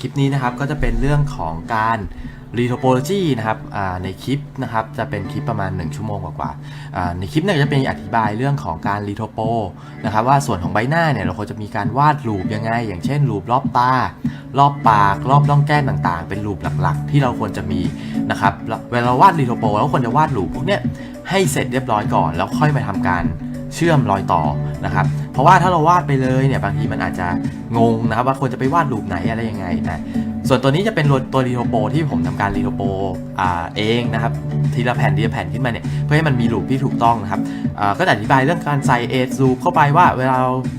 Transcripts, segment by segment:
คลิปนี้นะครับก็จะเป็นเรื่องของการ retopology นะครับในคลิปนะครับจะเป็นคลิปประมาณ 1 ชั่วโมงกว่าๆในคลิปเนี่ยจะเป็นอธิบายเรื่องของการ retopo นะครับว่าส่วนของใบหน้าเนี่ยเราควรจะมีการวาดรูปยังไง อย่างเช่นรูปรอบตารอบปากรอบร่องแก้มต่างๆ เป็นรูปหลักๆ ที่เราควรจะมีนะครับเวลาวาด retopo เราควรจะวาดรูปพวกเนี้ยให้เสร็จเรียบร้อยก่อน แล้วค่อยมาทำการเชื่อมรอยต่อนะครับ ราะว่าถ้าเราวาดไปเลยเนี่ยบางทีมันอาจจะงงนะครับว่าควรจะไปวาดรูปไหนอะไรยังไงนะส่วนตัวนี้จะเป็นตัวรีโทโปที่ผมทำการรีโทโปอ่าเองนะครับทีละแผ่นทีละแผ่นขึ้นมาเนี่ยเพื่อให้มันมีรูปที่ถูกต้องนะครับอ่าก็จะอธิบายเรื่องการใส่เอทรูปเข้าไปว่าเวลา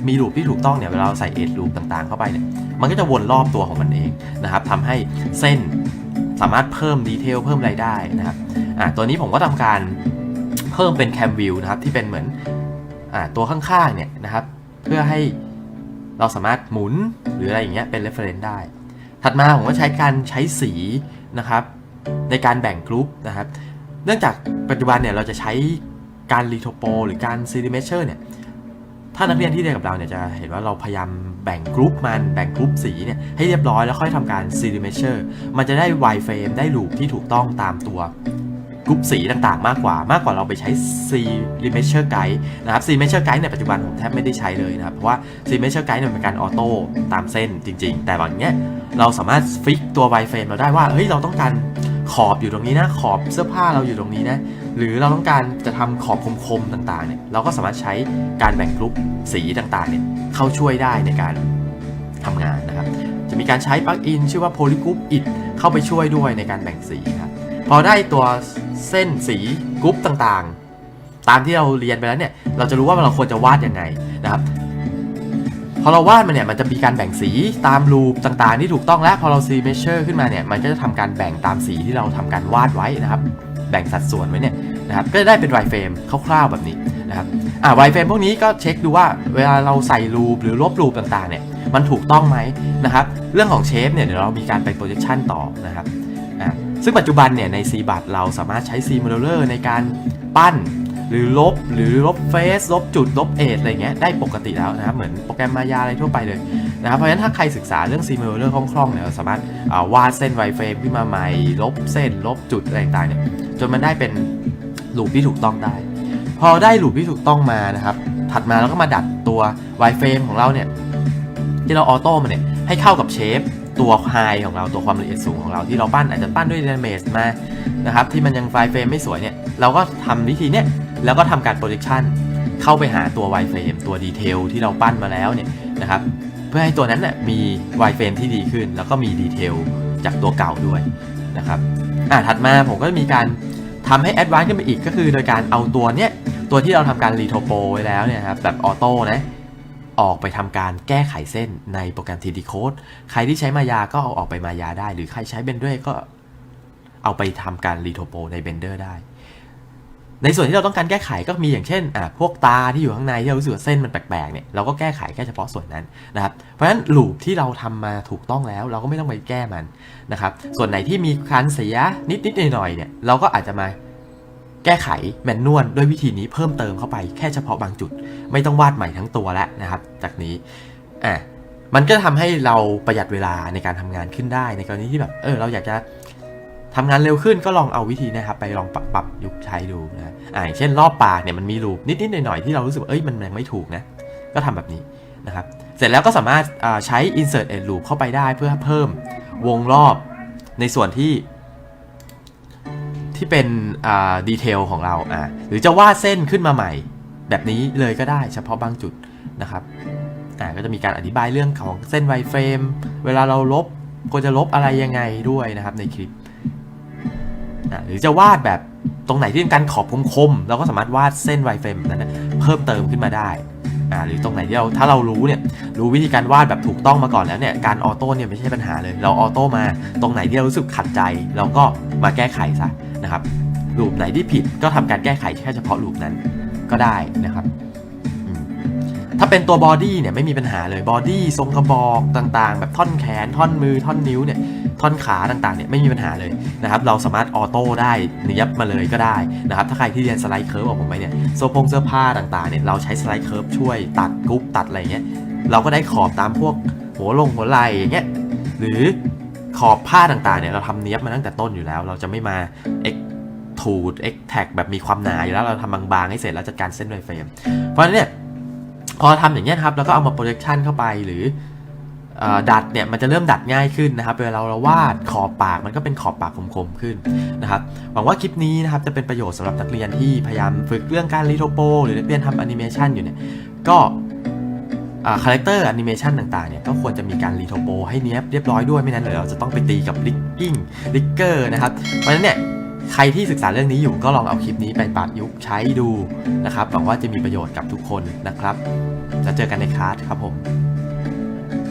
มีรูปที่ถูกต้องเนี่ยเวลาเราใส่เอทรูปต่างๆ เข้าไปเนี่ยมันก็จะวนรอบตัวของมันเองนะครับทำให้เส้นสามารถเพิ่มดีเทลเพิ่มอะไรได้นะครับอ่าตัวนี้ผมก็ทำการเพิ่มเป็นแคมวิวนะครับที่เป็นเหมือน ตัวข้างๆเนี่ยนะครับ เพื่อให้เราสามารถหมุนหรืออะไรอย่างเงี้ยเป็น reference ได้ ถัดมาผมก็ใช้การใช้สีนะครับในการแบ่งกรุ๊ปนะครับ เนื่องจากปัจจุบันเนี่ยเราจะใช้การรีโทโปหรือการซี d ีเมเชอร์เนี่ย ถ้านักเรียนที่เรียนกับเราเนี่ยจะเห็นว่าเราพยายามแบ่งกรุ๊ปมันแบ่งกรุ๊ปสีเนี่ยให้เรียบร้อยแล้วค่อยทำการซี d ีเมเชอร์มันจะได้ไวเฟรมได้รูปที่ถูกต้องตามตัว รุ๊ปสีต่างๆ มากกว่ามากกว่าเราไปใช้ C r e m e a s u r e Guide นะครับ C r e m e a s u r e Guide ในปัจจุบันผมแทบไม่ได้ใช้เลยนะครับ เพราะว่า C r e m e a s u r e Guide เนี่ยเป็นการออโต้ตามเส้นจริง ๆ แต่บางเนี้ยเราสามารถฟิกตัว w i f r a m e เราได้ว่าเฮ้ยเราต้องการขอบอยู่ตรงนี้นะ ขอบเสื้อผ้าเราอยู่ตรงนี้นะ หรือเราต้องการจะทำขอบคมๆต่างๆเนี่ยเราก็สามารถใช้การแบ่งกรุ๊ปสีต่างๆเนี่ยเข้าช่วยได้ในการทำงานนะครับ จะมีการใช้ปลั๊กอินชื่อว่า Polygroup It เข้าไปช่วยด้วยในการแบ่งสีครับพอได้ตัว เส้นสีกรุ๊ปต่างๆ ตามที่เราเรียนไปแล้วเนี่ยเราจะรู้ว่าเราควรจะวาดยังไงนะครับพอเราวาดมันเนี่ยมันจะมีการแบ่งสีตามรูปต่างๆ ที่ถูกต้องแล้วพอเราซีเมเชอร์ขึ้นมาเนี่ยมันก็จะทำการแบ่งตามสีที่เราทำการวาดไว้นะครับ แบ่งสัดส่วนไว้เนี่ยนะครับก็จะได้เป็นไวเฟรมคร่าวๆแบบนี้นะครับอ่าไวเฟรมพวกนี้ก็เช็คดูว่าเวลาเราใส่รูปหรือลบรูปต่างๆเนี่ยมันถูกต้องไหมนะครับ เรื่องของเชฟเนี่ยเดี๋ยวเรามีการไปโปรเจคชันต่อนะครับ อ่าซึ่งปัจจุบันเนี่ยใน C บัตเราสามารถใช้ C Modeler ในการปั้น หรือลบหรือลบเฟซลบจุดลบเอทอะไรเงี้ยได้ปกติแล้วนะครับเหมือนโปรแกรมมายาอะไรทั่วไปเลยนะครับเพราะฉะนั้นถ้าใครศึกษาเรื่อง C Modeler คล่องๆเนี่ยเราสามารถาวาดเส้นไวเฟรมขึ้นมาใหม่ ลบเส้น ลบจุดอะไรต่างๆเนี่ยจนมันได้เป็นรูปที่ถูกต้องได้ พอได้รูปที่ถูกต้องมานะครับถัดมาเราก็มาดัดตัวไวเฟรมของเราเนี่ยที่เราออโต้มันเนี่ยให้เข้ากับเชฟ ตัวไฮของเราตัวความละเอียดสูงของเราที่เราปั้นอาจจะปั้นด้วย Dynamics มานะครับที่มันยังไฟเฟรมไม่สวยเนี่ยเราก็ทำวิธีเนี้ยแล้วก็ทำการ projection เข้าไปหาตัว y frame ตัวดีเทลที่เราปั้นมาแล้วเนี่ยนะครับเพื่อให้ตัวนั้นน่ยมี y frame ที่ดีขึ้น แล้วก็มีดีเทลจากตัวเก่าด้วยนะครับอะถัดมาผมก็จะมีการทำให้ advance ขึ้นไปอีกก็คือโดยการเอาตัวเนี้ยตัวที่เราทำการรีโทโปไว้แล้วเนี่ยครับแบบออโต้นะ ออกไปทำการแก้ไขเส้นในโปรแกรม 3D Code ใครที่ใช้มายาก็เอาออกไปมายาได้ หรือใครใช้ Blender ก็เอาไปทำการรีโทโปใน Blender ได้ ในส่วนที่เราต้องการแก้ไขก็มีอย่างเช่นอะพวกตาที่อยู่ข้างในที่เรารู้สึกว่าเส้นมันแปลกๆเนี่ยเราก็แก้ไขแค่เฉพาะส่วนนั้นนะครับเพราะฉะนั้นลูปที่เราทำมาถูกต้องแล้ว เราก็ไม่ต้องไปแก้มันนะครับส่วนไหนที่มีการเสียนิดๆหน่อยๆเนี่ยเราก็อาจจะมา แก้ไขแมนนวลด้วยวิธีนี้เพิ่มเติมเข้าไปแค่เฉพาะบางจุด ไม่ต้องวาดใหม่ทั้งตัวแล้วนะครับ จากนี้อะมันก็ทำให้เราประหยัดเวลาในการทำงานขึ้นได้ในกรณีที่แบบเออเราอยากจะทำงานเร็วขึ้นก็ลองเอาวิธีนะครับ ไปลองปรับปรับยุคใช้ดูนะอ่าอย่างเช่นรอบปากเนี่ยมันมีรูปนิดๆหน่อยๆที่เรารู้สึกเอ้ยมันยังไม่ถูกนะก็ทำแบบนี้นะครับ เสร็จแล้วก็สามารถอ่าใช้ insert edge loop เข้าไปได้เพื่อเพิ่มวงรอบในส่วนที่ ที่เป็นดีเทลของเราอ่าหรือจะวาดเส้นขึ้นมาใหม่ แบบนี้เลยก็ได้เฉพาะบางจุดนะครับอ่าก็จะมีการอธิบายเรื่องของเส้นไวเฟรมเวลาเราลบควรจะลบอะไรยังไงด้วยนะครับในคลิปอะหรือจะวาดแบบตรงไหนที่เป็นการขอบคมๆเราก็สามารถวาดเส้นไวเฟรมนั้นนะเพิ่มเติมขึ้นมาได้อ่าหรือตรงไหนที่เราถ้าเรารู้เนี่ยรู้วิธีการวาดแบบถูกต้องมาก่อนแล้วเนี่ยการออโต้เนี่ยไม่ใช่ปัญหาเลย เราออโต้มาตรงไหนที่เรารู้สึกขัดใจ เราก็มาแก้ไขซะ นะครับรูปไหนที่ผิดก็ทำการแก้ไขแค่เฉพาะรูปนั้นก็ได้นะครับ ถ้าเป็นตัวบอดี้เนี่ยไม่มีปัญหาเลยบอดี้ทรงกระบอกต่างๆ แบบท่อนแขน ท่อนมือ ท่อนนิ้วเนี่ยท่อนขาต่างๆเนี่ยไม่มีปัญหาเลยนะครับเราสามารถออโต้ได้เนียบมาเลยก็ได้นะครับถ้าใครที่เรียนสไลด์เคิร์ฟของผมไปเนี่ยโซพงเสื้อผ้าต่างๆเนี่ยเราใช้สไลด์เคิร์ฟช่วยตัดกรุ๊ปตัดอะไรเงี้ยเราก็ได้ขอบตามพวกหัวลงหัวไหล่อย่างเงี้ยหรือ ขอบผ้าต่างๆเนี่ยเราทำเนี้ยบมาตั้งแต่ต้นอยู่แล้ว เราจะไม่มา X ทูด X tag แบบมีความหนาอยู่แล้วเราทำบางๆให้เสร็จแล้วจัดการเส้นด้วยเฟรม เพราะฉะนั้นเนี่ยพอทำอย่างนี้ยครับแล้วก็เอามา projection เข้าไปหรืออดัดเนี่ยมันจะเริ่มดัดง่ายขึ้นนะครับเวลาเราวาดขอบปากมันก็เป็นขอบปากคมๆขึ้นนะครับหวังว่าคลิปนี้นะครับจะเป็นประโยชน์สำหรับนักเรียนที่พยายามฝึกเรื่องการรีโทโป หรือนักเรียนทำแอนิเมชันอยู่เนี่ยก็ คาแรคเตอร์แอนิเมชันต่างๆเนี่ยก็ควรจะมีการรีโทโปให้เนี้ยบเรียบร้อยด้วยไม่นั้นเดี๋ยวเราจะต้องไปตีกับลิกกิ้งลิกเกอร์นะครับเพราะฉะนั้นเนี่ยใครที่ศึกษาเรื่องนี้อยู่ก็ลองเอาคลิปนี้ไปปรับยุกใช้ดูนะครับหวังว่าจะมีประโยชน์กับทุกคนนะครับ แล้วเจอกันในคลาสครับผม